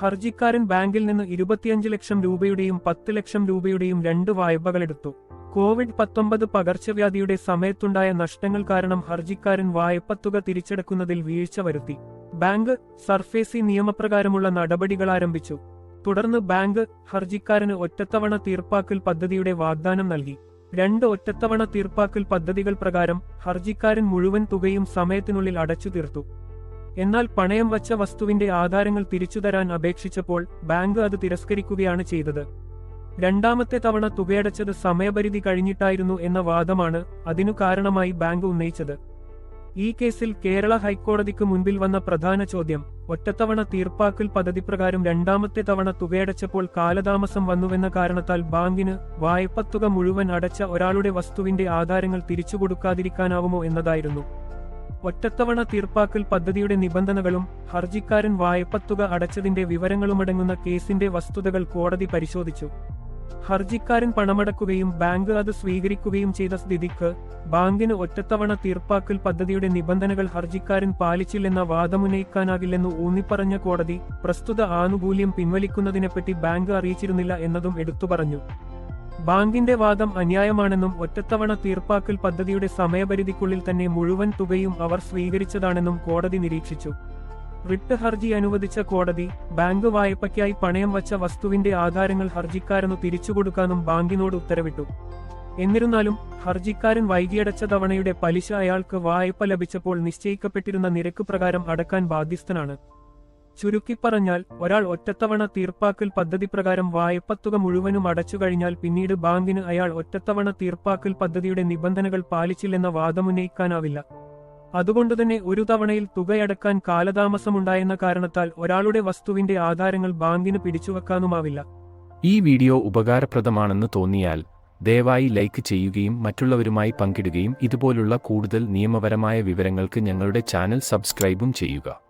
ഹർജിക്കാരൻ ബാങ്കിൽ നിന്ന് ഇരുപത്തിയഞ്ച് ലക്ഷം രൂപയുടെയും പത്ത് ലക്ഷം രൂപയുടെയും രണ്ട് വായ്പകളെടുത്തു. കോവിഡ് പത്തൊമ്പത് പകർച്ചവ്യാധിയുടെ സമയത്തുണ്ടായ നഷ്ടങ്ങൾ കാരണം ഹർജിക്കാരൻ വായ്പത്തുക തിരിച്ചെടുക്കുന്നതിൽ വീഴ്ച വരുത്തി. ബാങ്ക് സർഫേസി നിയമപ്രകാരമുള്ള നടപടികൾ ആരംഭിച്ചു. തുടർന്ന് ബാങ്ക് ഹർജിക്കാരന് ഒറ്റത്തവണ തീർപ്പാക്കൽ പദ്ധതിയുടെ വാഗ്ദാനം നൽകി. രണ്ട് ഒറ്റത്തവണ തീർപ്പാക്കൽ പദ്ധതികൾ പ്രകാരം ഹർജിക്കാരൻ മുഴുവൻ തുകയും സമയത്തിനുള്ളിൽ അടച്ചു തീർത്തു എന്നാൽ പണയം വച്ച വസ്തുവിന്റെ ആധാരങ്ങൾ തിരിച്ചുതരാൻ അപേക്ഷിച്ചപ്പോൾ ബാങ്ക് അത് തിരസ്കരിക്കുകയാണ് ചെയ്തത്. രണ്ടാമത്തെ തവണ തുകയടച്ചത് സമയപരിധി കഴിഞ്ഞിട്ടായിരുന്നു എന്ന വാദമാണ് അതിനു കാരണമായി ബാങ്ക് ഉന്നയിച്ചത്. ഈ കേസിൽ കേരള ഹൈക്കോടതിക്ക് മുൻപിൽ വന്ന പ്രധാന ചോദ്യം ഒറ്റത്തവണ തീർപ്പാക്കൽ പദ്ധതി പ്രകാരം രണ്ടാമത്തെ തവണ തുകയടച്ചപ്പോൾ കാലതാമസം വന്നുവെന്ന കാരണത്താൽ ബാങ്കിന് വായ്പത്തുക മുഴുവൻ അടച്ച ഒരാളുടെ വസ്തുവിന്റെ ആധാരങ്ങൾ തിരിച്ചു കൊടുക്കാതിരിക്കാനാവുമോ എന്നതായിരുന്നു. ഒറ്റത്തവണ തീർപ്പാക്കൽ പദ്ധതിയുടെ നിബന്ധനകളും ഹർജിക്കാരൻ വായ്പത്തുക അടച്ചതിന്റെ വിവരങ്ങളുമടങ്ങുന്ന കേസിന്റെ വസ്തുതകൾ കോടതി പരിശോധിച്ചു. ഹർജിക്കാരൻ പണമടക്കുകയും ബാങ്ക് അത് സ്വീകരിക്കുകയും ചെയ്ത സ്ഥിതിക്ക് ബാങ്കിന് ഒറ്റത്തവണ തീർപ്പാക്കൽ പദ്ധതിയുടെ നിബന്ധനകൾ ഹർജിക്കാരൻ പാലിച്ചില്ലെന്ന വാദമുന്നയിക്കാനാകില്ലെന്ന് ഊന്നിപ്പറഞ്ഞ കോടതി പ്രസ്തുത ആനുകൂല്യം പിൻവലിക്കുന്നതിനെപ്പറ്റി ബാങ്ക് അറിയിച്ചിരുന്നില്ല എന്നതും എടുത്തുപറഞ്ഞു. ബാങ്കിന്റെ വാദം അന്യായമാണെന്നും ഒറ്റത്തവണ തീർപ്പാക്കൽ പദ്ധതിയുടെ സമയപരിധിക്കുള്ളിൽ തന്നെ മുഴുവൻ തുകയും അവർ സ്വീകരിച്ചതാണെന്നും കോടതി നിരീക്ഷിച്ചു. റിട്ട് ഹർജി അനുവദിച്ച കോടതി ബാങ്ക് വായ്പയ്ക്കായി പണയം വച്ച വസ്തുവിന്റെ ആധാരങ്ങൾ ഹർജിക്കാരനു തിരിച്ചുകൊടുക്കാനും ബാങ്കിനോട് ഉത്തരവിട്ടു. എന്നിരുന്നാലും ഹർജിക്കാരൻ വൈകിയടച്ച തവണയുടെ പലിശ അയാൾക്ക് വായ്പ ലഭിച്ചപ്പോൾ നിശ്ചയിക്കപ്പെട്ടിരുന്ന നിരക്ക് പ്രകാരം അടക്കാൻ ബാധ്യസ്ഥനാണ്. ചുരുക്കിപ്പറഞ്ഞാൽ ഒരാൾ ഒറ്റത്തവണ തീർപ്പാക്കൽ പദ്ധതി പ്രകാരം വായ്പത്തുക മുഴുവനും അടച്ചു കഴിഞ്ഞാൽ പിന്നീട് ബാങ്കിന് അയാൾ ഒറ്റത്തവണ തീർപ്പാക്കൽ പദ്ധതിയുടെ നിബന്ധനകൾ പാലിച്ചില്ലെന്ന വാദമുന്നയിക്കാനാവില്ല. അതുകൊണ്ടുതന്നെ ഒരു തവണയിൽ തുകയടക്കാൻ കാലതാമസമുണ്ടായെന്ന കാരണത്താൽ ഒരാളുടെ വസ്തുവിന്റെ ആധാരങ്ങൾ ബാങ്കിന് പിടിച്ചുവെക്കാനുമാവില്ല. ഈ വീഡിയോ ഉപകാരപ്രദമാണെന്ന് തോന്നിയാൽ ദയവായി ലൈക്ക് ചെയ്യുകയും മറ്റുള്ളവരുമായി പങ്കിടുകയും ഇതുപോലുള്ള കൂടുതൽ നിയമപരമായ വിവരങ്ങൾക്ക് ഞങ്ങളുടെ ചാനൽ സബ്സ്ക്രൈബും ചെയ്യുക.